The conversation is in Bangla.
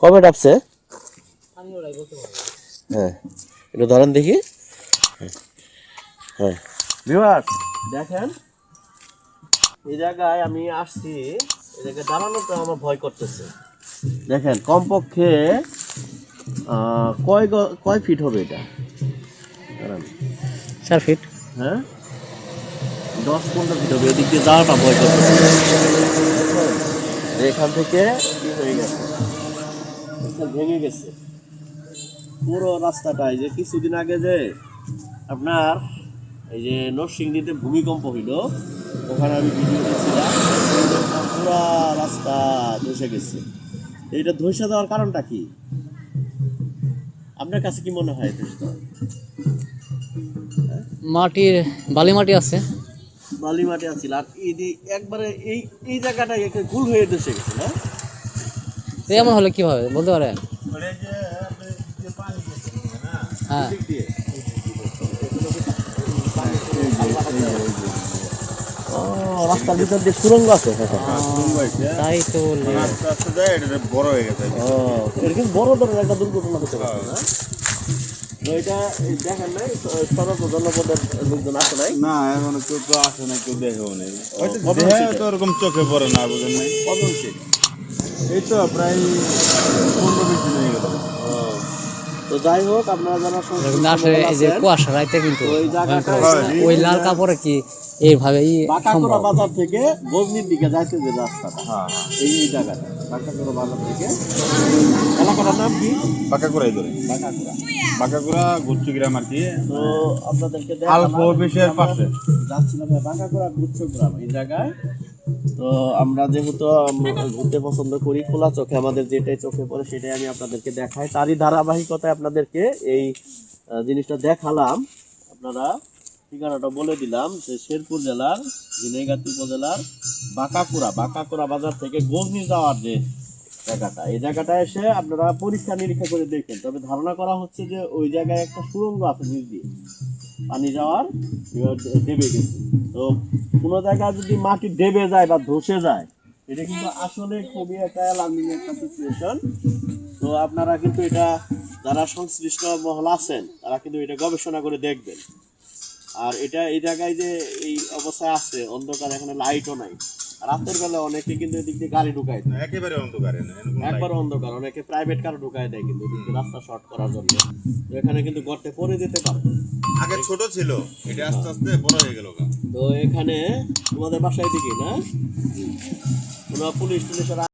কবে ডাবছে? হ্যাঁ একটু ধরেন দেখি। হ্যাঁ ভিউয়ার্স দেখেন এই জায়গায় আমি আসছি এই জায়গায় দাঁড়ানোতে আমার ভয় করতেছে। দেখেন কমপক্ষে কয় কয় ফিট হবে এটা? চার ফিট হ্যাঁ? দশ পনেরো ফিট হবে এদিক দিয়ে যাওয়াটা ভয় করতেছে। এখান থেকে কি হয়ে গেছে? ভেঙে গেছে। পুরো রাস্তাটা এই যে কিছুদিন আগে যে আপনার এই যে নরসিংদীতে ভূমিকম্প হইল ওখানে আমি ভিডিও দিয়েছিলাম পুরো রাস্তা ধসে গেছে। এইটা ধসে দেওয়ার কারণটা কি? আপনার কাছে কি মনে হয় ধসে দেওয়ার? মাটির বালি মাটি আছে। বালি মাটি আছিল আর এই একবারে এই এই জায়গাটা গুল হয়ে ধসে গেছে না? এমন হলে কি হবে বলতে পারেন? হ্যাঁ। ও রাস্তার ভিতর দিয়ে সুরঙ্গ আছে। তাই তো বড় হয়ে গেছে ও এরকম বড় ধরনের একটা দুর্ঘটনা হতে পারে না? এটা দেখেন নাই? সড়ক ও জনপদের লোকজন আসে নাই? না এখন কেউ তো আসে না কেউ দেখেও নেই। চোখে পড়ে না বুঝেন নাই? এই তো প্রায় পনেরো বিশ দিন হয়ে গেল। তো যাই হোক আপনারা যারা কিন্তু এই যে কুয়াশা রাইতে কিন্তু ওই জায়গাটা ভয়ঙ্কর। লাল কাপড়ে কি এইভাবে বাঁকাকোড়া বাজার থেকে গজনির দিকে যাইতে যে রাস্তাটা হ্যাঁ। এই এই জায়গাটা বাঁকাকোড়া বাজার থেকে। এলাকাটার নাম কি? বাঁকা ধরে। বাঁকাকোড়া। বাঁকা গুচ্ছু গ্রাম আর কি। তো আপনাদেরকে আলফা অফিসের পাশে। যাচ্ছিলাম বাঁকাকোড়া এই জায়গায়। তো আমরা যেহেতু ঘুরতে পছন্দ করি, খোলা চোখে, আমাদের যেটাই চোখে পড়ে সেটাই আমি আপনাদেরকে দেখাই। তারই ধারাবাহিকতায় আপনাদেরকে এই জিনিসটা দেখালাম। আপনারা ঠিকানাটা বলে দিলাম, যে শেরপুর জেলার, ঝিনাইগাতি উপজেলার বাঁকাকুড়া বাঁকাকুড়া বাজার থেকে গজনি যাওয়ার যে জায়গাটা, এই জায়গাটা এসে আপনারা পরীক্ষা নিরীক্ষা করে দেখেন। তবে ধারণা করা হচ্ছে যে ওই জায়গায় একটা সুড়ঙ্গ আছে দিয়ে পানি যাওয়ার দেবে গেছে। তো কোনো জায়গায় যদি মাটি দেবে যায় বা ধসে যায় এটা কিন্তু আসলে খুবই একটা অ্যালার্মিং একটা সিচুয়েশন তো আপনারা কিন্তু এটা যারা সংশ্লিষ্ট মহল আছেন তারা কিন্তু এটা গবেষণা করে দেখবেন। আর এটা এই জায়গায় যে এই অবস্থায় আছে অন্ধকার এখানে লাইটও নাই। রাতের বেলা অনেকে কিন্তু এদিক দিয়ে গাড়ি ঢুকায় দেয়। একেবারে অন্ধকারে না একবার অন্ধকার অনেকে প্রাইভেট কার ঢুকায় দেয় কিন্তু রাস্তা শর্ট করার জন্য। তো এখানে কিন্তু গর্তে পড়ে যেতে পারে। আগে ছোট ছিল এটা আস্তে আস্তে বড় হয়ে গেল তো এখানে তোমাদের বাসায় দিকে না? পুলিশ টুলিশের